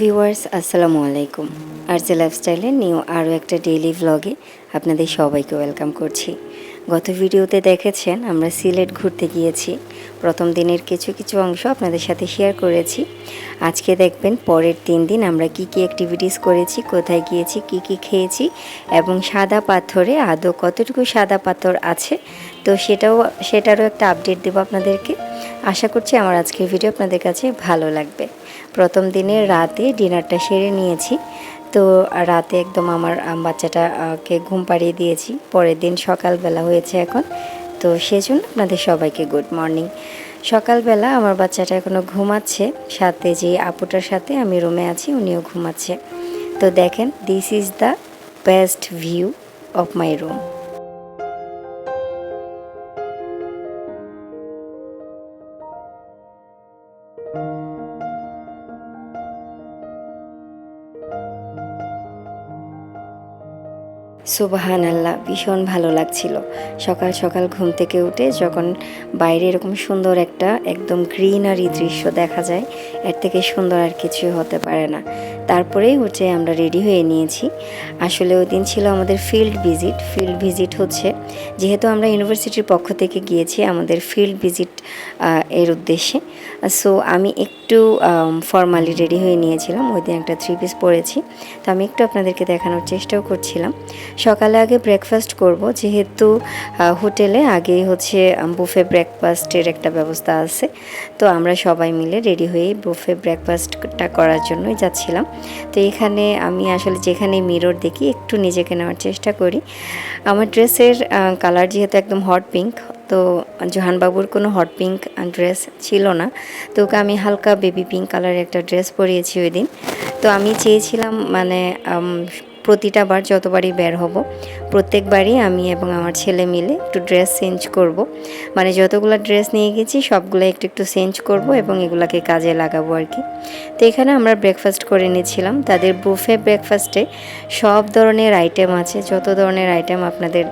Viewers, আসসালামু আলাইকুম। RJ লাইফস্টাইলের new আরও একটা ডেইলি ভ্লগে আপনাদের সবাইকে ওয়েলকাম করছি। গত ভিডিওতে দেখেছেন আমরা সিলেট ঘুরতে গিয়েছি। প্রথম দিনের কিছু কিছু অংশ আপনাদের সাথে শেয়ার করেছি। আজকে দেখবেন পরের তিন দিন আমরা কি কি অ্যাক্টিভিটিস করেছি, কোথায় গিয়েছি, কি কি খেয়েছি এবং সাদা পাথরে আদৌ কতটুকু সাদা পাথর আছে, তো সেটাও, সেটারও একটা আপডেট দেবো আপনাদেরকে। আশা করছি আমার আজকের ভিডিও আপনাদের কাছে ভালো লাগবে। প্রথম দিনের রাতে ডিনারটা সেরে নিয়েছি। তো রাতে একদম আমার আম, বাচ্চাটাকে ঘুম পাড়িয়ে দিয়েছি। পরের দিন সকালবেলা হয়েছে এখন। তো সেজন্য আপনাদের সবাইকে গুড মর্নিং সকালবেলা আমার বাচ্চাটা এখনও ঘুমাচ্ছে। সাথে যে আপুটার সাথে আমি রুমে আছি উনিও ঘুমাচ্ছে। তো দেখেন this is the best view of my room সুবাহান আল্লাহ ভীষণ ভালো লাগছিল। সকাল সকাল ঘুম থেকে উঠে যখন বাইরে এরকম সুন্দর একটা একদম গ্রিনারি দৃশ্য দেখা যায়, এর থেকে সুন্দর আর কিছু হতে পারে না। তারপরেই হচ্ছে আমরা রেডি হয়ে নিয়েছি। আসলে ওই দিন ছিল আমাদের ফিল্ড ভিজিট ফিল্ড ভিজিট হচ্ছে, যেহেতু আমরা ইউনিভার্সিটির পক্ষ থেকে গিয়েছি আমাদের ফিল্ড ভিজিট এর উদ্দেশ্যে। সো আমি একটু ফর্মালি রেডি হয়ে নিয়েছিলাম। ওই দিন একটা থ্রি পিস পরেছি। তো আমি একটু আপনাদেরকে দেখানোর চেষ্টাও করছিলাম। সকালে আগে ব্রেকফাস্ট করব, যেহেতু হোটেলে আগেই হচ্ছে বুফে ব্রেকফাস্টের একটা ব্যবস্থা আছে। তো আমরা সবাই মিলে রেডি হয়ে বুফে ব্রেকফাস্টটা করার জন্যই যাচ্ছিলাম। তো এখানে আমি আসলে যেখানে মিরর দেখি, একটু নিজেকে নেওয়ার চেষ্টা করি। আমার ড্রেসের কালার যেহেতু একদম হট পিঙ্ক তো জোহানবাবুর কোনো হট পিঙ্ক ড্রেস ছিল না। তো ওকে আমি হালকা বেবি পিঙ্ক কালারের একটা ড্রেস পরিয়েছি ওই দিন। তো আমি চেয়েছিলাম মানে প্রতিটা বার যতবারই বের হব, প্রত্যেকবারই আমি এবং আমার ছেলে মিলে একটু ড্রেস চেঞ্জ করব। মানে যতগুলো ড্রেস নিয়ে গেছি সবগুলো একটু একটু চেঞ্জ করব এবং এগুলাকে কাজে লাগাবো আর কি। তো এখানে আমরা ব্রেকফাস্ট করে নিয়েছিলাম। তাদের বুফে ব্রেকফাস্টে সব ধরনের আইটেম আছে। যত ধরনের আইটেম আপনাদের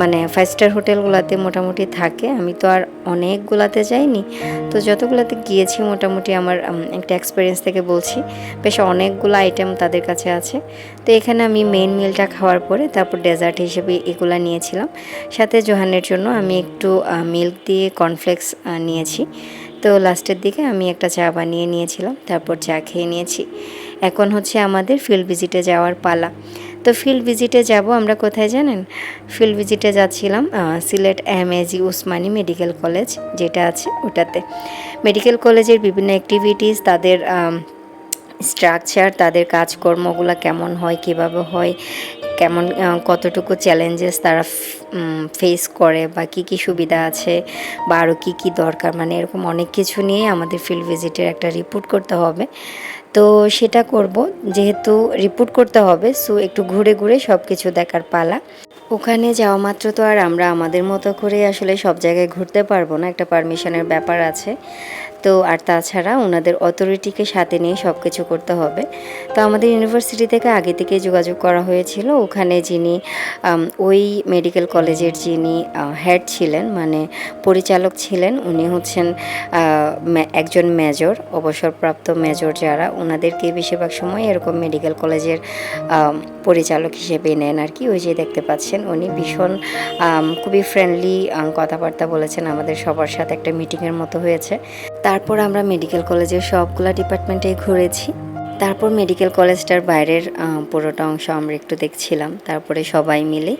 মানে ফাইভ স্টার হোটেলগুলোতে মোটামুটি থাকে, আমি তো আর অনেকগুলাতে যাইনি। তো যতগুলোতে গিয়েছি, মোটামুটি আমার একটা এক্সপিরিয়েন্স থেকে বলছি, বেশ অনেকগুলো আইটেম তাদের কাছে আছে। তো এখানে আমি মেন মিলটা খাওয়ার পরে তারপর ডেজার্ট হিসেবে এগুলা নিয়েছিলাম। সাথে জোহানের জন্য আমি একটু মিল্ক দিয়ে কর্নফ্লেক্স নিয়েছি। তো লাস্টের দিকে আমি একটা চা বানিয়ে নিয়েছিলাম, তারপর চা খেয়ে নিয়েছি। এখন হচ্ছে আমাদের ফিল্ড ভিজিটে যাওয়ার পালা। তো ফিল্ড ভিজিটে যাব আমরা কোথায় জানেন? ফিল্ড ভিজিটে যাচ্ছিলাম Sylhet M AG Osmani medical college, যেটা আছে ওটাতে। মেডিকেল কলেজের বিভিন্ন অ্যাক্টিভিটিস তাদের স্ট্রাকচার তাদের কাজকর্মগুলো কেমন হয়, কীভাবে হয়, কেমন কতটুকু চ্যালেঞ্জেস তারা ফেস করে বা কি কি সুবিধা আছে বা আরও কী কী দরকার মানে এরকম অনেক কিছু নিয়ে আমাদের ফিল্ড ভিজিটের একটা রিপোর্ট করতে হবে। তো সেটা করব, যেহেতু রিপোর্ট করতে হবে সো একটু ঘুরে ঘুরে সব কিছু দেখার পালা। ওখানে যাওয়া মাত্র তো আর আমরা আমাদের মতো করে আসলে সব জায়গায় ঘুরতে পারব না, একটা পারমিশনের ব্যাপার আছে। তো আর তাছাড়া ওনাদের অথরিটিকে সাথে নিয়ে সব কিছু করতে হবে। তো আমাদের ইউনিভার্সিটি থেকে আগে থেকে যোগাযোগ করা হয়েছিল। ওখানে যিনি ওই মেডিকেল কলেজের যিনি হেড ছিলেন মানে পরিচালক ছিলেন, উনি হচ্ছেন একজন মেজর অবসরপ্রাপ্ত মেজর যারা। ওনাদেরকে বেশিরভাগ সময় এরকম মেডিকেল কলেজের পরিচালক হিসেবে নেন আর কি। ওই যে দেখতে পাচ্ছেন, উনি ভীষণ খুবই ফ্রেন্ডলি কথাবার্তা বলেছেন। আমাদের সবার সাথে একটা মিটিংয়ের মতো হয়েছে। তারপর আমরা মেডিকেল কলেজের সবগুলা ডিপার্টমেন্টে ঘুরেছি। তারপর মেডিকেল কলেজটার বাইরের পুরোটা অংশ আমরা একটু দেখছিলাম। তারপরে সবাই মিলে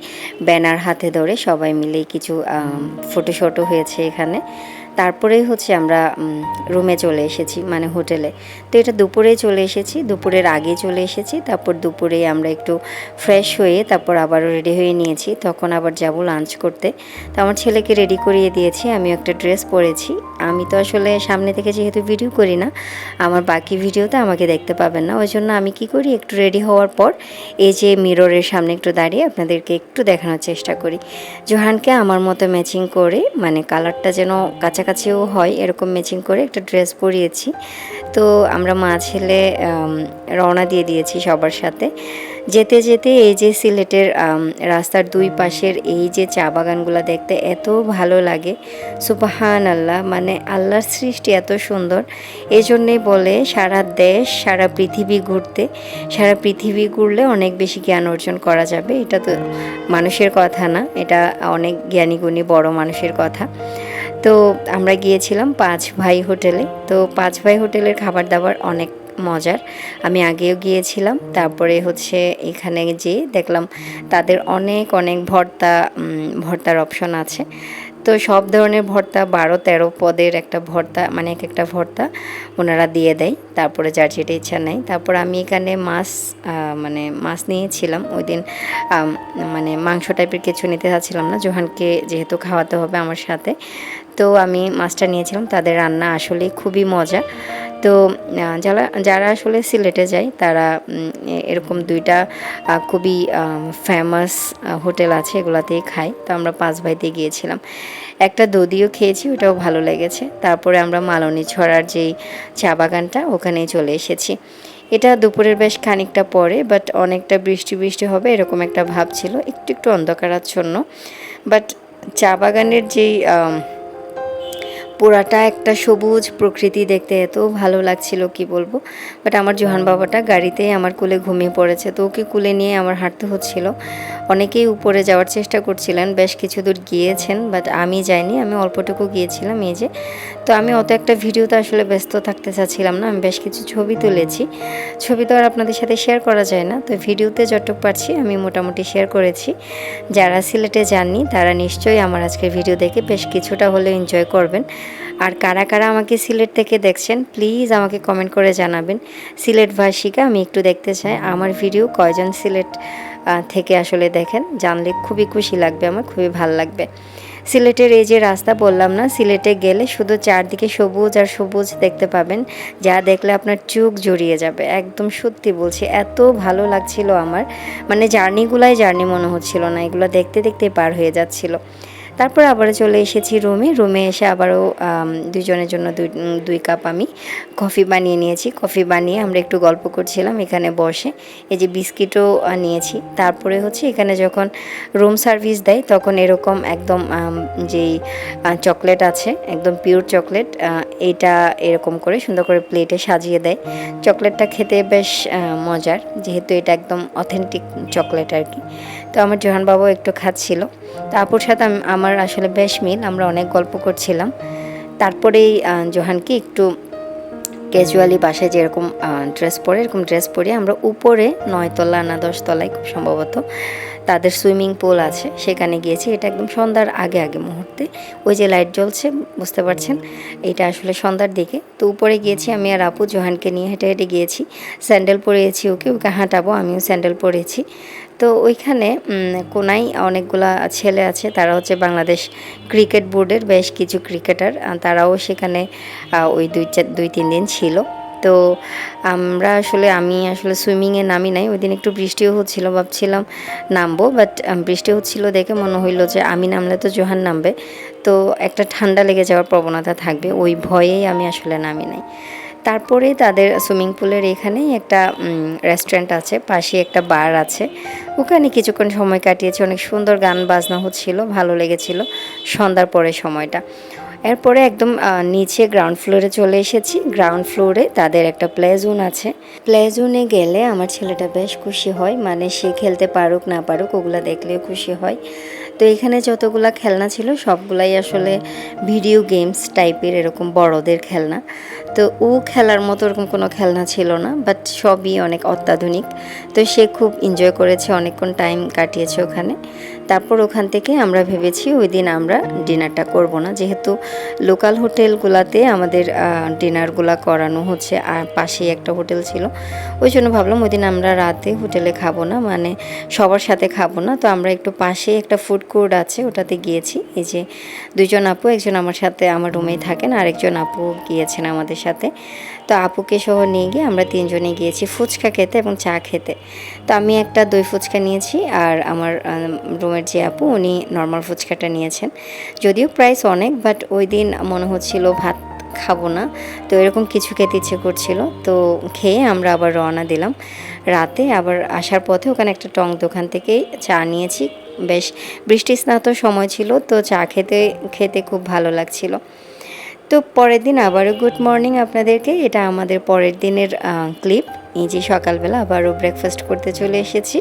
ব্যানার হাতে ধরে সবাই মিলে কিছু ফটো শটো হয়েছে এখানে। তারপরেই হচ্ছে আমরা রুমে চলে এসেছি মানে হোটেলে তো এটা দুপুরে চলে এসেছি, দুপুরের আগে চলে এসেছি, তারপর দুপুরে আমরা একটু ফ্রেশ হয়ে তারপর আবারও রেডি হয়ে নিয়েছি। তখন আবার যাব লাঞ্চ করতে। তো আমার ছেলেকে রেডি করিয়ে দিয়েছি আমি একটা ড্রেস পরেছি। আমি তো আসলে সামনে থেকে যেহেতু ভিডিও করি না, আমার বাকি ভিডিওতে আমাকে দেখতে পাবেন না। ওই জন্য আমি কি করি, একটু রেডি হওয়ার পর এই যে মিররের সামনে একটু দাঁড়িয়ে আপনাদেরকে একটু দেখানোর চেষ্টা করি। জোহানকে আমার মতো ম্যাচিং করে মানে কালারটা যেন কাছাকাছি কাছাকাছিও হয়, এরকম ম্যাচিং করে একটা ড্রেস পরিয়েছি। তো আমরা মা ছেলে রওনা দিয়ে দিয়েছি সবার সাথে। যেতে যেতে এই যে সিলেটের রাস্তার দুই পাশের এই যে চা বাগানগুলো দেখতে এত ভালো লাগে। সুবাহান আল্লাহ মানে আল্লাহর সৃষ্টি এত সুন্দর। এই জন্যে বলে সারা দেশ, সারা পৃথিবী ঘুরতে, সারা পৃথিবী ঘুরলে অনেক বেশি জ্ঞান অর্জন করা যাবে। এটা তো মানুষের কথা না, এটা অনেক জ্ঞানীগুণী বড় মানুষের কথা। তো আমরা গিয়েছিলাম পাঁচ ভাই হোটেলে। তো পাঁচ ভাই হোটেলের খাবার দাবার অনেক মজার। আমি আগেও গিয়েছিলাম, তারপরে হচ্ছে এখানে যেয়ে দেখলাম তাদের অনেক অনেক ভর্তা ভর্তার অপশন আছে। তো সব ধরনের ভর্তা, বারো তেরো পদের একটা ভর্তা মানে এক একটা ভর্তা ওনারা দিয়ে দেয়। তারপরে যার যেটা ইচ্ছা নেই তারপর আমি এখানে মাছ মানে মাছ নিয়েছিলাম। ওই দিন মানে মাংস টাইপের কিছু নিতে চাচ্ছিলাম না। জোহানকে যেহেতু খাওয়াতে হবে আমার সাথে তো আমি মাছটা নিয়েছিলাম, তাদের রান্না আসলে খুবই মজা। তো যারা যারা আসলে সিলেটে যায়, তারা এরকম দুইটা খুবই ফেমাস হোটেল আছে, এগুলাতেই খায়। তো আমরা পাঁচ ভাইতে গিয়েছিলাম। একটা দদিও খেয়েছি ওটাও ভালো লেগেছে। তারপরে আমরা মালনী ছড়ার যেই চা বাগানটা, ওখানেই চলে এসেছি। এটা দুপুরের বেশ খানিকটা পরে বাট অনেকটা বৃষ্টি বৃষ্টি হবে, এরকম একটা ভাব ছিল। একটু একটু অন্ধকারাচ্ছন্ন। বাট চা বাগানের যেই পুরাটা একটা সবুজ প্রকৃতি দেখতে এত ভালো লাগছিল কি বলব? বাট আমার জোহান বাবাটা গাড়িতেই আমার কুলে ঘুমিয়ে পড়েছে তো ওকে কুলে নিয়ে আমার হাঁটতে হচ্ছিল। অনেকেই উপরে যাওয়ার চেষ্টা করছিলেন বেশ কিছু দূর গিয়েছেন বাট আমি যাইনি আমি অল্পটুকু গিয়েছিলাম এই যে। তো আমি অত একটা ভিডিওতে আসলে ব্যস্ত থাকতে চাচ্ছিলাম না আমি বেশ কিছু ছবি তুলেছি। ছবি তো আর আপনাদের সাথে শেয়ার করা যায় না তো ভিডিওতে যতটুক পারছি আমি মোটামুটি শেয়ার করেছি। যারা সিলেটে যাননি তারা নিশ্চয়ই আমার আজকের ভিডিও দেখে বেশ কিছুটা হলেও এনজয় করবেন। আর কারা কারা আমাকে সিলেট থেকে দেখছেন প্লিজ আমাকে কমেন্ট করে জানাবেন। সিলেট ভাষিকা আমি একটু দেখতে চাই। আমার ভিডিও কয়জন সিলেট থেকে আসলে দেখেন, জানলে খুবই খুশি লাগবে আমার, খুবই ভালো লাগবে। সিলেটের এই যে রাস্তা বললাম না, সিলেটে গেলে শুধু চারদিকে সবুজ আর সবুজ দেখতে পাবেন। যা দেখলে আপনার চোখ জড়িয়ে যাবে। একদম সত্যি বলছি, এত ভালো লাগছিল আমার। মানে জার্নিগুলাই জার্নি মনে হচ্ছিল না, এগুলো দেখতে দেখতে পার হয়ে যাচ্ছিল। তারপর আবারও চলে এসেছি রুমে। রুমে এসে আবারও দুজনের জন্য দুই কাপ আমি কফি বানিয়ে নিয়েছি। কফি বানিয়ে আমরা একটু গল্প করছিলাম এখানে বসে। এই যে বিস্কিটও নিয়েছি। তারপরে হচ্ছে এখানে যখন রুম সার্ভিস দেয়, তখন এরকম একদম যেই চকলেট আছে, একদম পিওর চকলেট এইটা এরকম করে সুন্দর করে প্লেটে সাজিয়ে দেয়। চকলেটটা খেতে বেশ মজার। যেহেতু এটা একদম অথেন্টিক চকলেট আর কি। তো আমার জোহান বাবু একটু খাচ্ছিল। তো আপুর সাথে আমার আসলে বেশ মিল, আমরা অনেক গল্প করছিলাম। তারপরেই জোহানকে একটু ক্যাজুয়ালি বাসায় যেরকম ড্রেস পরে, এরকম ড্রেস পরে আমরা উপরে নয়তলা না দশতলায় খুব সম্ভবত তাদের সুইমিং পুল আছে, সেখানে গিয়েছি। এটা একদম সন্ধ্যার আগে আগে মুহূর্তে। ওই যে লাইট জ্বলছে, বুঝতে পারছেন? এটা আসলে সন্ধ্যার দিকে। তো উপরে গিয়েছি আমি আর আপু, জোহানকে নিয়ে হেঁটে হেঁটে গিয়েছি। স্যান্ডেল পরেছি ওকে ওকে হাঁটাবো, আমিও স্যান্ডেল পরেছি তো ওইখানে কোনায় অনেকগুলা ছেলে আছে, তারা হচ্ছে বাংলাদেশ ক্রিকেট বোর্ডের বেশ কিছু ক্রিকেটার। তারাও সেখানে ওই দুই চার দুই তিন দিন ছিল। তো আমরা আসলে, আমি আসলে সুইমিংয়ে নামি নাই। ওই দিন একটু বৃষ্টিও হচ্ছিল, ভাবছিলাম নামবো বাট বৃষ্টি হচ্ছিল দেখে মনে হইল যে আমি নামলে তো জোহান নামবে। তো একটা ঠান্ডা লেগে যাওয়ার প্রবণতা থাকবে, ওই ভয়েই আমি আসলে নামি নাই। তারপরে তাদের সুইমিং পুলের এখানেই একটা রেস্টুরেন্ট আছে পাশে একটা বার আছে। ওখানে কিছুক্ষণ সময় কাটিয়েছি, অনেক সুন্দর গান বাজনা হচ্ছিল, ভালো লেগেছিল সন্ধ্যার পরে সময়টা। এরপরে একদম নিচে গ্রাউন্ড ফ্লোরে চলে এসেছি। গ্রাউন্ড ফ্লোরে তাদের একটা প্লে জোন আছে। প্লে জোনে গেলে আমার ছেলেটা বেশ খুশি হয় মানে সে খেলতে পারুক, না পারুক, ওগুলো দেখলেও খুশি হয়। তো এখানে যতগুলা খেলনা ছিল, সবগুলাই আসলে ভিডিও গেমস টাইপের এরকম বড়দের খেলনা। তো ও খেলার মতো এরকম কোনো খেলনা ছিল না বাট সবই অনেক অত্যাধুনিক। তো সে খুব এনজয় করেছে, অনেকক্ষণ টাইম কাটিয়েছে ওখানে। তারপর ওখান থেকে আমরা ভেবেছি ওই দিন আমরা ডিনারটা করব না। যেহেতু লোকাল হোটেলগুলাতে আমাদের ডিনারগুলা করানো হচ্ছে, আর পাশেই একটা হোটেল ছিল। ওই জন্য ভাবলাম ওই দিন আমরা রাতে হোটেলে খাব না মানে সবার সাথে খাব না। তো আমরা একটু পাশেই একটা ফুড কোর্ট আছে, ওটাতে গিয়েছি। এই যে দুজন আপু, একজন আমার সাথে, আমার রুমেই থাকেন, আরেকজন আপু গিয়েছেন আমাদের সাথে। তো আপুকে সহ নিয়ে গিয়ে আমরা তিনজনে গিয়েছি ফুচকা খেতে এবং চা খেতে। তো আমি একটা দই ফুচকা নিয়েছি আর আমার রুমের যে আপু উনি নর্মাল ফুচকাটা নিয়েছেন। যদিও প্রাইস অনেক বাট ওই দিন মনে হচ্ছিল ভাত খাব না। তো এরকম কিছু খেতে ইচ্ছে করছিল। তো খেয়ে আমরা আবার রওনা দিলাম। রাতে আবার আসার পথে ওখানে একটা টং দোকান থেকে চা নিয়েছি। বেশ বৃষ্টি স্নাত সময় ছিল, তো চা খেতে খেতে খুব ভালো লাগছিল। তো পরের দিন আবারও গুড মর্নিং আপনাদেরকে। এটা আমাদের পরের দিনের ক্লিপ এই যে সকালবেলা আবারও ব্রেকফাস্ট করতে চলে এসেছি।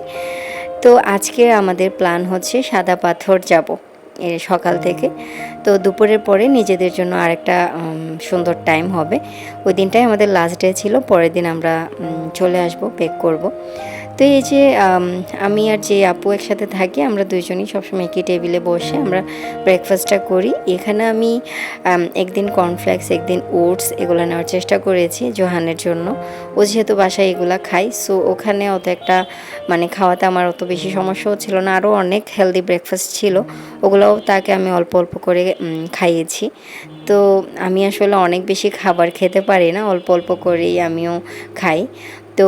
তো আজকে আমাদের প্ল্যান হচ্ছে সাদা পাথর যাব সকাল থেকে। তো দুপুরের পরে নিজেদের জন্য আরেকটা সুন্দর টাইম হবে। ওই দিনটাই আমাদের লাস্ট ডে ছিল। পরের দিন আমরা চলে আসব পেক করব। তো এই যে, আমি আর যে আপু একসাথে থাকি, আমরা দুইজনই সবসময় একই টেবিলে বসে আমরা ব্রেকফাস্টটা করি। এখানে আমি একদিন কর্নফ্লেক্স একদিন ওটস এগুলো নেওয়ার চেষ্টা করেছি জোহানের জন্য। ও যেহেতু বাসায় এগুলো খাই সো ওখানে অত একটা মানে খাওয়াতে আমার অত বেশি সমস্যা হচ্ছিল না। আরও অনেক হেলদি ব্রেকফাস্ট ছিল, ওগুলোও তাকে আমি অল্প অল্প করে খাইয়েছি। তো আমি আসলে অনেক বেশি খাবার খেতে পারি না, অল্প অল্প করেই আমিও খাই। তো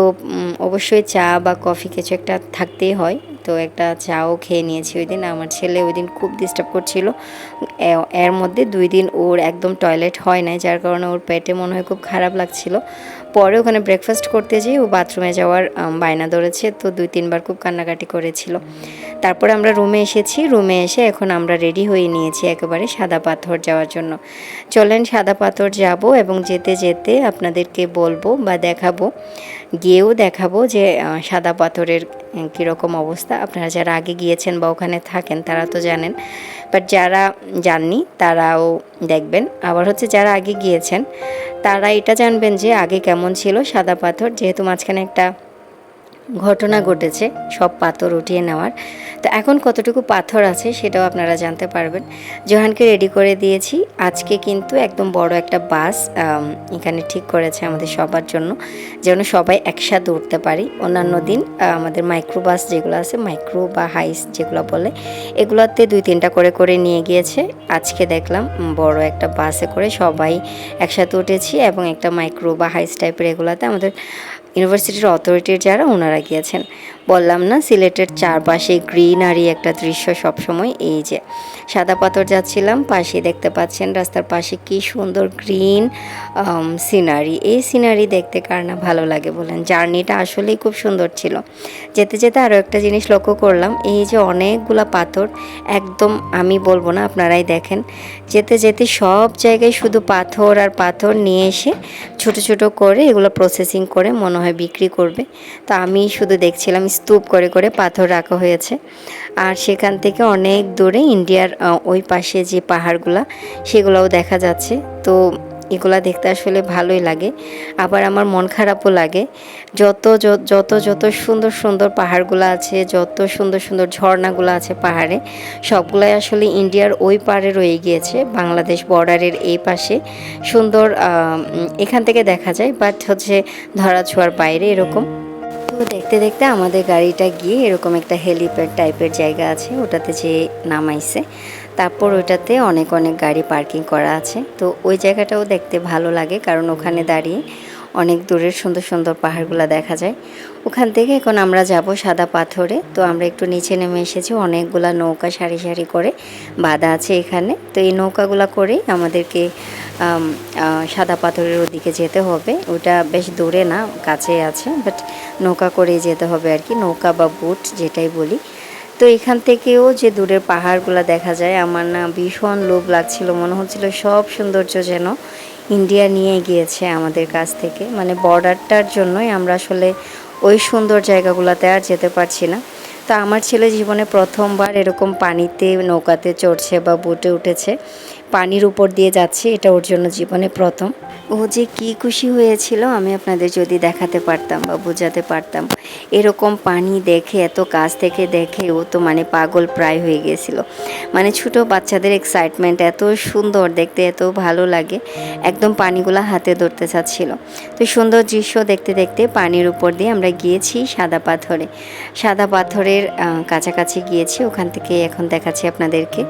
অবশ্যই চা বা কফি কিছু একটা থাকতেই হয়। তো একটা চাও খেয়ে নিয়েছি ওই দিন। আমার ছেলে ওই দিন খুব ডিস্টার্ব করছিল। এর মধ্যে দুই দিন ওর একদম টয়লেট হয় নাই, যার কারণে ওর পেটে মনে হয় খুব খারাপ লাগছিল। পরে ওখানে ব্রেকফাস্ট করতে যেয়ে ও বাথরুমে যাওয়ার বায়না ধরেছে। তো দুই, তিনবার খুব কান্নাকাটি করেছিল। তারপরে আমরা রুমে এসেছি। রুমে এসে এখন আমরা রেডি হয়ে নিয়েছি একেবারে সাদা পাথর যাওয়ার জন্য। চলেন সাদা পাথর যাব এবং যেতে যেতে আপনাদেরকে বলব বা দেখাবো, গিয়েও দেখাবো যে সাদা পাথরের কীরকম অবস্থা। আপনারা যারা আগে গিয়েছেন বা ওখানে থাকেন তারা তো জানেন। বাট যারা জাননি তারাও দেখবেন। আবার হচ্ছে যারা আগে গিয়েছেন তারা এটা জানবেন যে আগে কেমন ছিল সাদা পাথর যেহেতু মাঝখানে একটা ঘটনা ঘটেছে, সব পাথর উঠিয়ে নেওয়ার। তো এখন কতটুকু পাথর আছে সেটাও আপনারা জানতে পারবেন। জোহানকে রেডি করে দিয়েছি। আজকে কিন্তু একদম বড় একটা বাস এখানে ঠিক করেছে আমাদের সবার জন্য, যেন সবাই একসাথে উঠতে পারি। অন্যান্য দিন আমাদের মাইক্রো বাস যেগুলো আছে মাইক্রো বা হাইস যেগুলো বলে, এগুলোতে দুই তিনটা করে করে নিয়ে গিয়েছে। আজকে দেখলাম বড় একটা বাসে করে সবাই একসাথে উঠেছি এবং একটা মাইক্রো বা হাইস টাইপের এগুলোতে আমাদের ইউনিভার্সিটির অথরিটির যারা ওনারা গিয়েছেন। বললাম না, সিলেটের চারপাশে গ্রিনারি একটা দৃশ্য সবসময়, এই যে সাদা পাথর যাচ্ছিলাম, পাশে দেখতে পাচ্ছেন রাস্তার পাশে কি সুন্দর গ্রিন সিনারি। এই সিনারি দেখতে কার না ভালো লাগে বলেন? জার্নিটা আসলেই খুব সুন্দর ছিল। যেতে যেতে আরও একটা জিনিস লক্ষ্য করলাম, এই যে অনেকগুলা পাথর, একদম আমি বলব না, আপনারাই দেখেন। যেতে যেতে সব জায়গায় শুধু পাথর আর পাথর নিয়ে এসে ছোট ছোট করে এগুলো প্রসেসিং করে মনে হয় বিক্রি করবে। তো আমি শুধু দেখছিলাম স্তূপ করে করে পাথর রাখা হয়েছে। আর সেখান থেকে অনেক দূরে ইন্ডিয়ার ওই পাশে যে পাহাড়গুলা, সেগুলোও দেখা যাচ্ছে। তো এগুলা দেখতে আসলে ভালোই লাগে। আবার আমার মন খারাপও লাগে। যত যত যত সুন্দর সুন্দর পাহাড়গুলো আছে, যত সুন্দর সুন্দর ঝর্ণাগুলো আছে পাহাড়ে, সবগুলাই আসলে ইন্ডিয়ার ওই পারে রয়ে গিয়েছে। বাংলাদেশ বর্ডারের এই পাশে সুন্দর এখান থেকে দেখা যায়। বাট হচ্ছে ধরা ছোঁয়ার বাইরে এরকম। তো দেখতে দেখতে আমাদের গাড়িটা গিয়ে এরকম একটা হেলিপ্যাড টাইপের জায়গা আছে, ওটাতে যে নামাইছে। তারপর ওটাতে অনেক অনেক গাড়ি পার্কিং করা আছে। তো ওই জায়গাটাও দেখতে ভালো লাগে, কারণ ওখানে দাঁড়িয়ে অনেক দূরের সুন্দর সুন্দর পাহাড়গুলো দেখা যায়। ওখান থেকে এখন আমরা যাব সাদা পাথরে। তো আমরা একটু নিচে নেমে এসেছি, অনেকগুলা নৌকা সারি সারি করে বাঁধা আছে এখানে। তো এই নৌকাগুলো করেই আমাদেরকে সাদা পাথরের ওদিকে যেতে হবে। ওটা বেশ দূরে না কাছে আছে বাট নৌকা করেই যেতে হবে আর কি, নৌকা বা বুট যেটাই বলি। তো এখান থেকেও যে দূরের পাহাড়গুলো দেখা যায়, আমার না ভীষণ লোভ লাগছিল, মনে হচ্ছিল সব সৌন্দর্য যেন ইন্ডিয়া নিয়ে গিয়েছে আমাদের কাছ থেকে। মানে বর্ডারটার জন্যই আমরা আসলে ওই সুন্দর জায়গাগুলোতে আর যেতে পারছি না। তো আমার ছেলে জীবনে প্রথমবার এরকম পানিতে, নৌকাতে চড়ছে বা বোটে উঠেছে। পানির উপর দিয়ে যাচ্ছে, এটা ওর জন্য জীবনে প্রথম। ও যে কি খুশি হয়েছিল, আমি আপনাদের যদি দেখাতে পারতাম বা বোঝাতে পারতাম। এরকম পানি দেখে, এত কাছ থেকে দেখে ও তো মানে পাগল প্রায় হয়ে গিয়েছিল মানে ছোট বাচ্চাদের এক্সাইটমেন্ট এত সুন্দর, দেখতে এত ভালো লাগে। একদম পানিগুলা হাতে ধরতে চাচ্ছিল। তো সুন্দর দৃশ্য দেখতে দেখতে পানির উপর দিয়ে আমরা গিয়েছি সাদা পাথরে। সাদা পাথরের কাছাকাছি গিয়েছি, ওখান থেকে এখন দেখাচ্ছি আপনাদেরকে।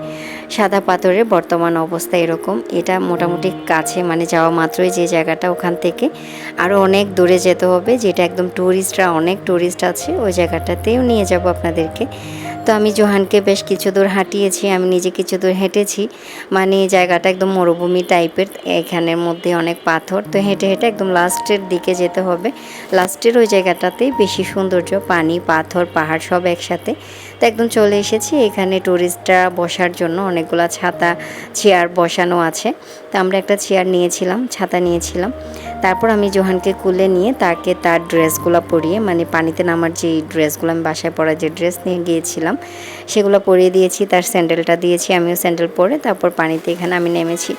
সাদা পাথরের বর্তমান অবস্থা এরকম। এটা মোটামুটি কাছে মানে যাওয়া মাত্রই যে জায়গাটা ওখান থেকে। আরও অনেক দূরে যেতে হবে, যেটা একদম ট্যুরিস্টরা অনেক ট্যুরিস্ট আছে, ওই জায়গাটাতেও নিয়ে যাব আপনাদেরকে। তো আমি জোহানকে বেশ কিছু দূর হাঁটিয়েছি, আমি নিজে কিছু দূর হেঁটেছি। মানে জায়গাটা একদম মরুভূমি টাইপের, এখানের মধ্যে অনেক পাথর। তো হেঁটে হেঁটে একদম লাস্টের দিকে যেতে হবে। লাস্টের ওই জায়গাটাতেই বেশি সৌন্দর্য, পানি, পাথর, পাহাড় সব একসাথে। তো একদম চলে এসেছি। এখানে ট্যুরিস্টরা বসার জন্য অনেকগুলা ছাতা চেয়ার বসানো আছে। তো আমরা একটা চেয়ার নিয়েছিলাম, ছাতা নিয়েছিলাম। তারপর আমি জোহানকে কুলে নিয়ে তাকে তার ড্রেসগুলো পরিয়ে মানে পানিতে নামার যে ড্রেসগুলো, আমি বাসায় পরা যে ড্রেস নিয়ে গিয়েছিলাম, সেগুলো পরিয়ে দিয়েছি, তার স্যান্ডেলটা দিয়েছি, আমিও স্যান্ডেল পরে তারপর পানিতে এখানে আমি নেমেছি।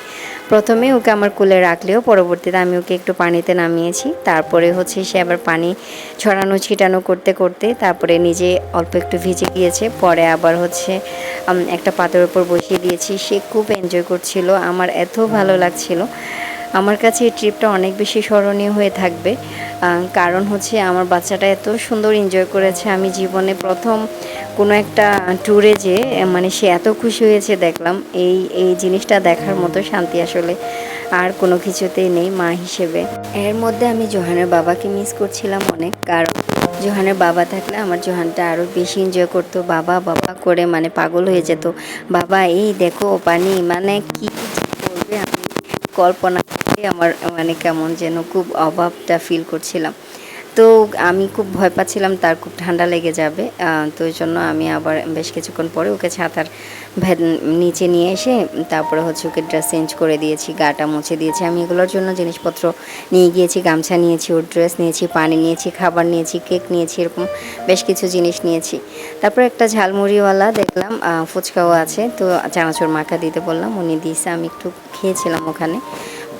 প্রথমে ওকে আমার কুলে রাখলেও পরবর্তীতে আমি ওকে একটু পানিতে নামিয়েছি। তারপরে হচ্ছে সে আবার পানি ছড়ানো, ছিটানো করতে করতে তারপরে নিজে অল্প একটু ভিজে গিয়েছে। পরে আবার হচ্ছে একটা পাতের ওপর বসিয়ে দিয়েছি। সে খুব এনজয় করছিল, আমার এত ভালো লাগছিল। আমার কাছে এই ট্রিপটা অনেক বেশি স্মরণীয় হয়ে থাকবে। কারণ হচ্ছে আমার বাচ্চাটা এত সুন্দর এনজয় করেছে। আমি জীবনে প্রথম কোনো একটা ট্যুরে যে মানে সে এত খুশি হয়েছে দেখলাম, এই এই জিনিসটা দেখার মতো শান্তি আসলে আর কোনো কিছুতেই নেই মা হিসেবে। এর মধ্যে আমি জোহানের বাবাকে মিস করছিলাম অনেক, কারণ জোহানের বাবা থাকলে আমার জোহানটা আরও বেশি এনজয় করতো, বাবা বাবা করে মানে পাগল হয়ে যেত। বাবা, এই দেখো ও পানি মানে কি করবে আমি কল্পনা আমার মানে কেমন যেন খুব অভাবটা ফিল করছিলাম। তো আমি খুব ভয় পাচ্ছিলাম, তার খুব ঠান্ডা লেগে যাবে। তো ওই জন্য আমি আবার বেশ কিছুক্ষণ পরে ওকে ছাতার ভেদ- নিচে নিয়ে এসে তারপরে হচ্ছে ওকে ড্রেস চেঞ্জ করে দিয়েছি, গাটা মুছে দিয়েছি। আমি এগুলোর জন্য জিনিসপত্র নিয়ে গিয়েছি, গামছা নিয়েছি, ওর ড্রেস নিয়েছি, পানি নিয়েছি, খাবার নিয়েছি কেক নিয়েছি, এরকম বেশ কিছু জিনিস নিয়েছি। তারপর একটা ঝালমুড়িওয়ালা দেখলাম ফুচকাও আছে। তো চানাচুর মাখা দিতে বললাম, উনি দিয়েছে, আমি একটু খেয়েছিলাম ওখানে।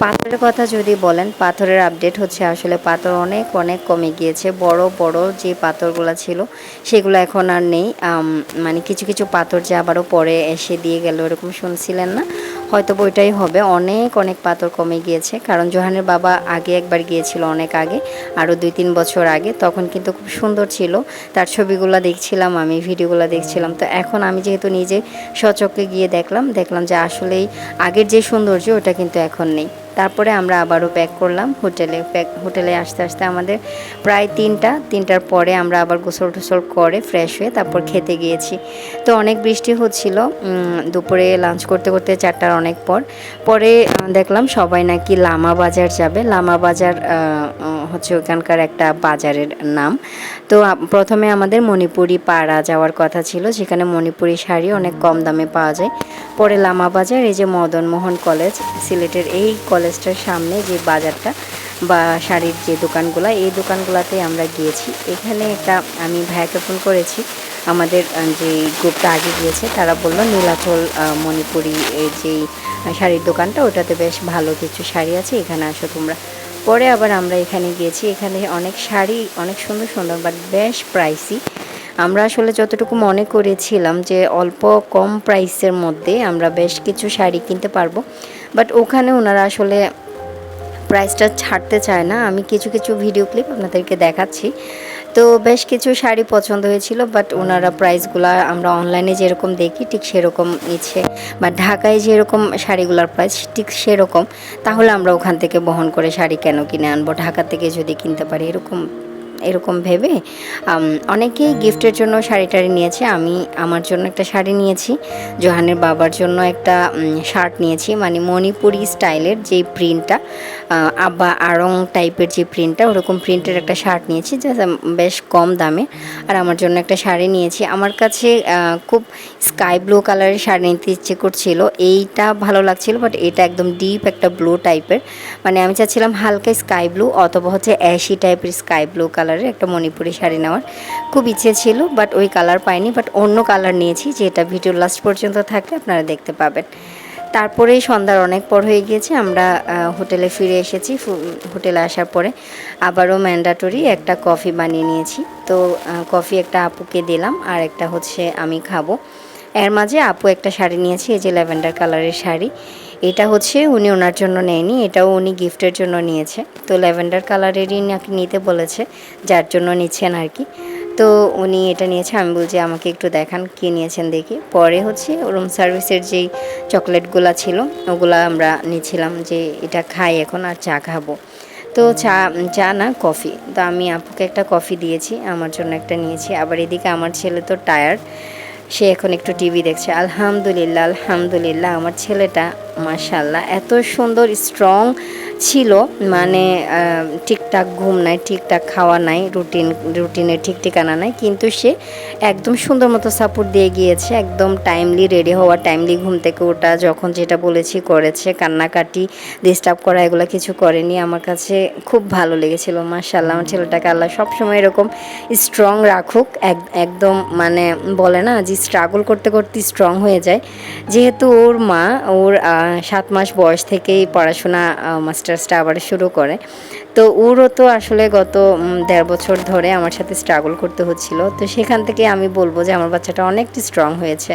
পাথরের কথা যদি বলেন, পাথরের আপডেট হচ্ছে আসলে পাথর অনেক অনেক কমে গিয়েছে। বড় বড় যে পাথরগুলো ছিল, সেগুলো এখন আর নেই। মানে কিছু কিছু পাথর যে আবারও পরে এসে দিয়ে গেল, এরকম শুনছিলেন না? হয়তো বইটাই হবে। অনেক অনেক পাথর কমে গিয়েছে। কারণ জোহানের বাবা আগে একবার গিয়েছিল অনেক আগে, আরও দুই, তিন বছর আগে। তখন কিন্তু খুব সুন্দর ছিল। তার ছবিগুলো দেখছিলাম আমি, ভিডিওগুলো দেখছিলাম। তো এখন আমি যেহেতু নিজে সচক্ষে গিয়ে দেখলাম দেখলাম যে আসলেই আগের যে সৌন্দর্য, ওটা কিন্তু এখন নেই। তারপরে আমরা আবারও প্যাক করলাম। হোটেলে প্যাক হোটেলে আসতে আসতে আমাদের প্রায় তিনটা, তিনটার পরে আমরা আবার গোসল টোসল করে ফ্রেশ হয়ে তারপর খেতে গিয়েছি। তো অনেক বৃষ্টি হচ্ছিল দুপুরে লাঞ্চ করতে করতে চারটার অনেক পর। পরে দেখলাম সবাই নাকি লামা বাজার যাবে। লামা বাজার হচ্ছে ওখানকার একটা বাজারের নাম। তো প্রথমে আমাদের মণিপুরি পাড়া যাওয়ার কথা ছিল, যেখানে মণিপুরি শাড়ি অনেক কম দামে পাওয়া যায়। পরে লামা বাজার এই যে মদন মোহন কলেজ, সিলেটের এই কলেজটার সামনে যে বাজারটা বা শাড়ির যে দোকানগুলো, এই দোকানগুলোতে আমরা গিয়েছি। এখানে একটা আমি ভাইয়াকে ফোন করেছি, আমাদের যে গ্রুপটা আগে গিয়েছে, তারা বলল, নীলাচল মণিপুরি যেই শাড়ির দোকানটা, ওটাতে বেশ ভালো কিছু শাড়ি আছে, এখানে আসো তোমরা। পরে আবার আমরা এখানে গিয়েছি। এখানে অনেক শাড়ি, অনেক সুন্দর সুন্দর বাট বেশ প্রাইসি আমরা আসলে যতটুকু মনে করেছিলাম যে অল্প কম প্রাইসের মধ্যে আমরা বেশ কিছু শাড়ি কিনতে পারব। বাট ওখানে ওনারা আসলে প্রাইসটা ছাড়তে চায় না। আমি কিছু কিছু ভিডিও ক্লিপ আপনাদেরকে দেখাচ্ছি। তো বেশ কিছু শাড়ি পছন্দ হয়েছিল বাট ওনারা প্রাইসগুলো আমরা অনলাইনে যেরকম দেখি, ঠিক সেরকম ইচ্ছে বা ঢাকায় যেরকম শাড়িগুলোর প্রাইস ঠিক সেরকম, তাহলে আমরা ওখান থেকে বহন করে শাড়ি কেন কিনে আনব? ঢাকা থেকে যদি কিনতে পারি, এরকম এরকম ভেবে অনেকেই গিফটের জন্য শাড়ি টাড়ি নিয়েছে। আমি আমার জন্য একটা শাড়ি নিয়েছি, জোহানের বাবার জন্য একটা শার্ট নিয়েছি। মানে মণিপুরি স্টাইলের যে প্রিন্টটা আব্বা আড়ং টাইপের যে প্রিন্টটা, ওরকম প্রিন্টের একটা শার্ট নিয়েছি, যা বেশ কম দামে। আর আমার জন্য একটা শাড়ি নিয়েছি। আমার কাছে খুব স্কাই ব্লু কালারের শাড়ি নিতে ইচ্ছে করছিল। এইটা ভালো লাগছিল, বাট এটা একদম ডিপ একটা ব্লু টাইপের। মানে আমি চাচ্ছিলাম হালকা স্কাই ব্লু, অথবা হচ্ছে অ্যাশি টাইপের স্কাই ব্লু কালারের একটা মণিপুরি শাড়ি নেওয়ার খুব ইচ্ছে ছিল বাট ওই কালার পাইনি বাট অন্য কালার নিয়েছি, যেটা ভিডিও লাস্ট পর্যন্ত থাকলে আপনারা দেখতে পাবেন। তারপরেই সন্ধ্যার অনেক পর হয়ে গিয়েছে, আমরা হোটেলে ফিরে এসেছি হোটেলে আসার পরে আবারও ম্যান্ডাটরি একটা কফি বানিয়ে নিয়েছি। তো কফি একটা আপুকে দিলাম, আর একটা হচ্ছে আমি খাব। এর মাঝে আপু একটা শাড়ি নিয়েছি, এই যে ল্যাভেন্ডার কালারের শাড়ি। এটা হচ্ছে উনি ওনার জন্য নেয়নি, এটাও উনি গিফটের জন্য নিয়েছে। তো ল্যাভেন্ডার কালারেরই নাকি নিতে বলেছে, যার জন্য নিচ্ছেন আর কি। তো উনি এটা নিয়েছে, আমি বলছি আমাকে একটু দেখান কী নিয়েছেন দেখি। পরে হচ্ছে রুম সার্ভিসের যেই চকলেটগুলো ছিল, ওগুলা আমরা নিয়েছিলাম যে এটা খাই এখন আর চা খাব। তো চা চা না, কফি। তো আমি আপুকে একটা কফি দিয়েছি, আমার জন্য একটা নিয়েছি। আবার এদিকে আমার ছেলে তো টায়ার্ড সে এখন একটু টিভি দেখছে। আলহামদুলিল্লাহ আলহামদুলিল্লাহ আমার ছেলেটা মাশাল্লাহ এত সুন্দর স্ট্রং ছিল মানে ঠিকঠাক ঘুম নাই, ঠিকঠাক খাওয়া নাই, রুটিন, রুটিনের ঠিক ঠিকানা নাই, কিন্তু সে একদম সুন্দর মতো সাপোর্ট দিয়ে গিয়েছে, একদম টাইমলি রেডি হওয়া টাইমলি ঘুম থেকে ওটা যখন যেটা বলেছি করেছে, কান্নাকাটি ডিস্টার্ব করা, এগুলো কিছু করেনি। আমার কাছে খুব ভালো লেগেছিল মাশাল্লাহ আমার ছেলেটাকে আল্লাহ সবসময় এরকম স্ট্রং রাখুক, এক- একদম মানে বলে না যে স্ট্রাগল করতে করতে স্ট্রং হয়ে যায়। যেহেতু ওর মা, ওর সাত মাস বয়স থেকেই পড়াশোনা মাস্টার্সটা আবার শুরু করে। তো ওরও তো আসলে গত দেড় বছর ধরে আমার সাথে স্ট্রাগল করতে হচ্ছিল। তো সেখান থেকে আমি বলব যে আমার বাচ্চাটা অনেকটা স্ট্রং হয়েছে।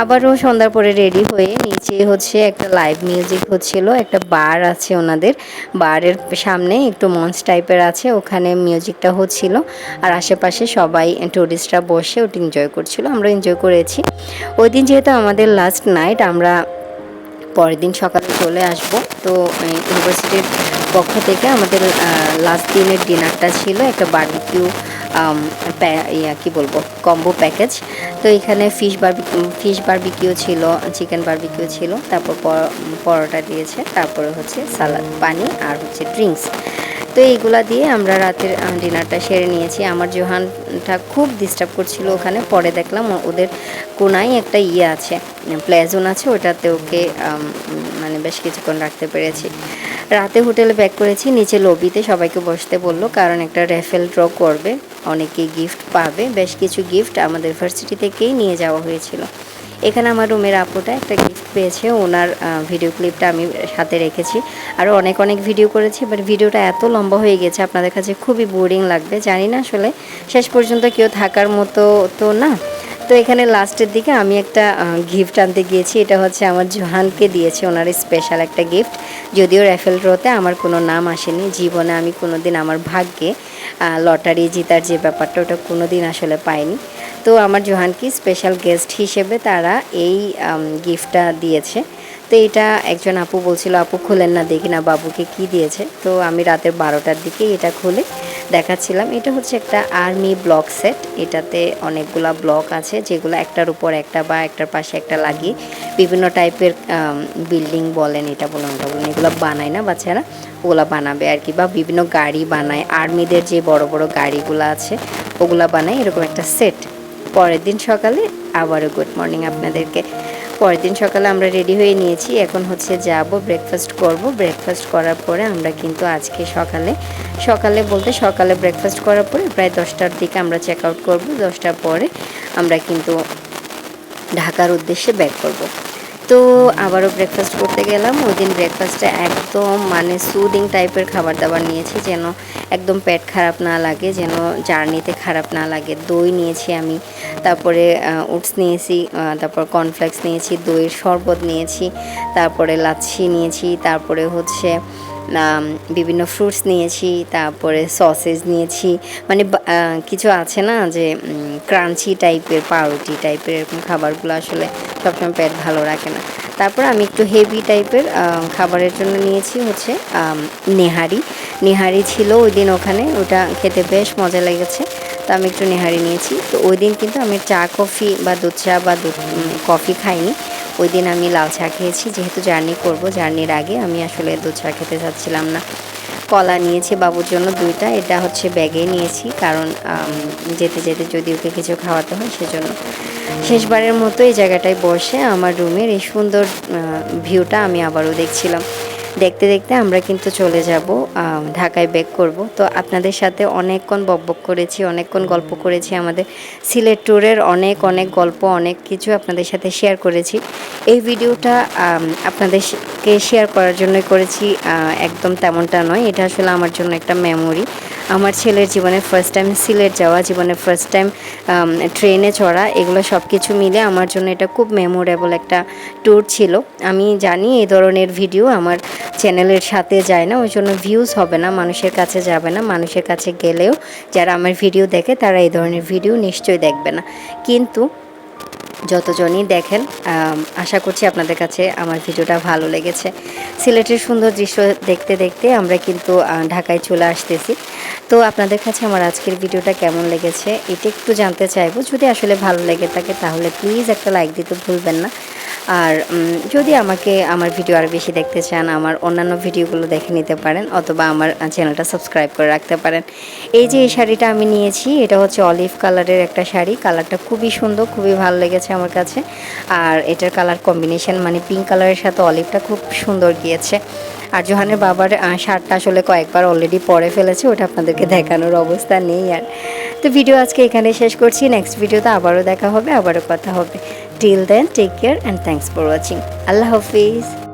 আবারও সন্ধ্যার পরে রেডি হয়ে নিচে হচ্ছে একটা লাইভ মিউজিক হচ্ছিল, একটা বার আছে ওনাদের। বারের সামনে একটু মঞ্চ টাইপের আছে, ওখানে মিউজিকটা হচ্ছিল। আর আশেপাশে সবাই টুরিস্টরা বসে ওটা এনজয় করছিল, আমরা এনজয় করেছি। ওই দিন যেহেতু আমাদের লাস্ট নাইট আমরা পরের দিন সকালে চলে আসব। তো ইউনিভার্সিটির পক্ষ থেকে আমাদের লাস্ট দিনের ডিনারটা ছিল একটা বার্বিকিউ ইয়া, কি বলব কম্বো প্যাকেজ তো এখানে ফিশ বার্বি ফিশ বার্বিকিউ ছিল চিকেন বার্বিকিউ ছিল, তারপর পরোটা দিয়েছে, তারপরে হচ্ছে সালাদ পানি আর হচ্ছে ড্রিঙ্কস তো এইগুলা দিয়ে আমরা রাতের ডিনারটা সেরে নিয়েছি। আমার জোহানটা খুব ডিস্টার্ব করছিল ওখানে। পরে দেখলাম ওদের কোনায় একটা ইয়ে আছে, প্লেজোন আছে, ওটাতে ওকে মানে বেশ কিছুক্ষণ রাখতে পেরেছি। রাতে হোটেলে ব্যাক করেছি, নিচে লবিতে সবাইকে বসতে বলল, কারণ একটা রেফেল ড্র করবে অনেকেই গিফট পাবে, বেশ কিছু গিফট আমাদের ভার্সিটি থেকেই নিয়ে যাওয়া হয়েছিল। এখানে আমার রুমের আপুটা একটা পেয়েছে, ওনার ভিডিও ক্লিপটা আমি সাথে রেখেছি। আরও অনেক অনেক ভিডিও করেছি বাট ভিডিওটা এত লম্বা হয়ে গেছে, আপনাদের কাছে খুবই বোরিং লাগবে, জানি না আসলে শেষ পর্যন্ত কেউ থাকার মতো তো না। তো এখানে লাস্টের দিকে আমি একটা গিফট আনতে গিয়েছি, এটা হচ্ছে আমার জোহানকে দিয়েছে, ওনার স্পেশাল একটা গিফট যদিও র্যাফেল ড্রতে আমার কোনো নাম আসেনি, জীবনে আমি কোনো দিন আমার ভাগ্যে লটারি জিতার যে ব্যাপারটা, ওটা কোনো দিন আসলে পাইনি। তো আমার জোহানকে স্পেশাল গেস্ট হিসেবে তারা এই গিফটটা দিয়েছে। তো এটা একজন আপু বলছিল, আপু, খুলেন না, দেখি না বাবুকে কি দিয়েছে। তো আমি রাতের বারোটার দিকে এটা খুলে দেখাচ্ছিলাম। এটা হচ্ছে একটা আর্মি ব্লক সেট এটাতে অনেকগুলা ব্লক আছে, যেগুলো একটার উপর একটা বা একটার পাশে একটা লাগিয়ে বিভিন্ন টাইপের বিল্ডিং বলেন, এটা বলেন, ওটা বলেন, এগুলো বানায় না বাচ্চারা। ওগুলো বানাবে আর কি, বা বিভিন্ন গাড়ি বানায়। আর্মিদের যে বড় বড় গাড়িগুলো আছে, ওগুলা বানায়। এরকম একটা সেট পরের দিন সকালে আবারও গুড মর্নিং আপনাদেরকে। পরের দিন সকালে আমরা রেডি হয়ে নিয়েছি। এখন হচ্ছে যাব ব্রেকফাস্ট করব। ব্রেকফাস্ট করার পরে আমরা কিন্তু আজকে সকালে সকালে বলতে সকালে ব্রেকফাস্ট করার পরে প্রায় দশটার দিকে আমরা চেক আউট করব। দশটার পরে আমরা কিন্তু ঢাকার উদ্দেশ্যে ব্যাক করব। তো আবারও ব্রেকফাস্ট করতে গেলাম। ওই দিন ব্রেকফাস্টে একদম মানে সুদিং টাইপের খাবার দাবার নিয়েছি যেন একদম পেট খারাপ না লাগে, যেন জার্নিতে খারাপ না লাগে। দই নিয়েছি আমি, তারপরে উটস নিয়েছি তারপর কর্নফ্লেক্স নিয়েছি, দইয়ের শরবত নিয়েছি, তারপরে লাচ্ছি নিয়েছি, তারপরে হচ্ছে বিভিন্ন ফ্রুটস নিয়েছি, তারপরে সসেজ নিয়েছি। মানে কিছু আছে না যে ক্রাঞ্চি টাইপের পাউরুটি টাইপের এরকম খাবারগুলো আসলে সবসময় পেট ভালো রাখে না। তারপর আমি একটু হেভি টাইপের খাবারের জন্য নিয়েছি হচ্ছে নেহারি। নেহারি ছিল ওই দিন ওখানে, ওটা খেতে বেশ মজা লেগেছে। তো আমি একটু নেহারি নিয়েছি। তো ওই দিন কিন্তু আমি চা, কফি বা দুধ চা বা দুধ কফি খাইনি। ওই দিন আমি লাল চা খেয়েছি, যেহেতু জার্নি করব, জার্নির আগে আমি আসলে দুধ চা খেতে চাচ্ছিলাম না। কলা নিয়েছি বাবুর জন্য দুইটা, এটা হচ্ছে ব্যাগে নিয়েছি, কারণ যেতে যেতে যদি ওকে কিছু খাওয়াতে হয় সেজন্য। শেষবারের মতো এই জায়গাটায় বসে আমার রুমের এই সুন্দর ভিউটা আমি আবারও দেখছিলাম। দেখতে দেখতে আমরা কিন্তু চলে যাব ঢাকায় ব্যাক করব। তো আপনাদের সাথে অনেকক্ষণ বকবক করেছি, অনেকক্ষণ গল্প করেছি, আমাদের সিলেট ট্যুরের অনেক অনেক গল্প, অনেক কিছু আপনাদের সাথে শেয়ার করেছি। এই ভিডিওটা আপনাদেরকে শেয়ার করার জন্যই করেছি একদম তেমনটা নয়। এটা আসলে আমার জন্য একটা মেমোরি আমার ছেলের জীবনে ফার্স্ট টাইম সিলেট যাওয়া, জীবনে ফার্স্ট টাইম ট্রেনে চড়া, এগুলো সব কিছু মিলে আমার জন্য এটা খুব মেমোরেবল একটা ট্যুর ছিল। আমি জানি এই ধরনের ভিডিও আমার চ্যানেলের সাথে যায় না, ওই জন্য ভিউজ হবে না, মানুষের কাছে যাবে না, মানুষের কাছে গেলেও যারা আমার ভিডিও দেখে তারা এই ধরনের ভিডিও নিশ্চয়ই দেখবে না। কিন্তু যতজনই দেখেন আশা করছি আপনাদের কাছে আমার ভিডিওটা ভালো লেগেছে। সিলেটের সুন্দর দৃশ্য দেখতে দেখতে আমরা কিন্তু ঢাকায় চলে আসতেছি। তো আপনাদের কাছে আমার আজকের ভিডিওটা কেমন লেগেছে এটা একটু জানতে চাইব। যদি আসলে ভালো লেগে থাকে তাহলে প্লিজ একটা লাইক দিতে ভুলবেন না। আর যদি আমাকে, আমার ভিডিও আর বেশি দেখতে চান, আমার অন্যান্য ভিডিওগুলো দেখে নিতে পারেন অথবা আমার চ্যানেলটা সাবস্ক্রাইব করে রাখতে পারেন। এই যে এই শাড়িটা আমি নিয়েছি, এটা হচ্ছে অলিভ কালারের একটা শাড়ি। কালারটা খুবই সুন্দর, খুবই ভালো লেগেছে আমার কাছে। আর এটার কালার কম্বিনেশন মানে পিঙ্ক কালারের সাথে অলিভটা খুব সুন্দর গিয়েছে। আর জোহানের বাবার শার্টটা আসলে কয়েকবার অলরেডি পরে ফেলেছে, ওটা আপনাদেরকে দেখানোর অবস্থা নেই আর। তো ভিডিও আজকে এখানে শেষ করছি নেক্সট ভিডিওতে আবারও দেখা হবে, আবারও কথা হবে। Till then take care and thanks for watching Allah Hafiz.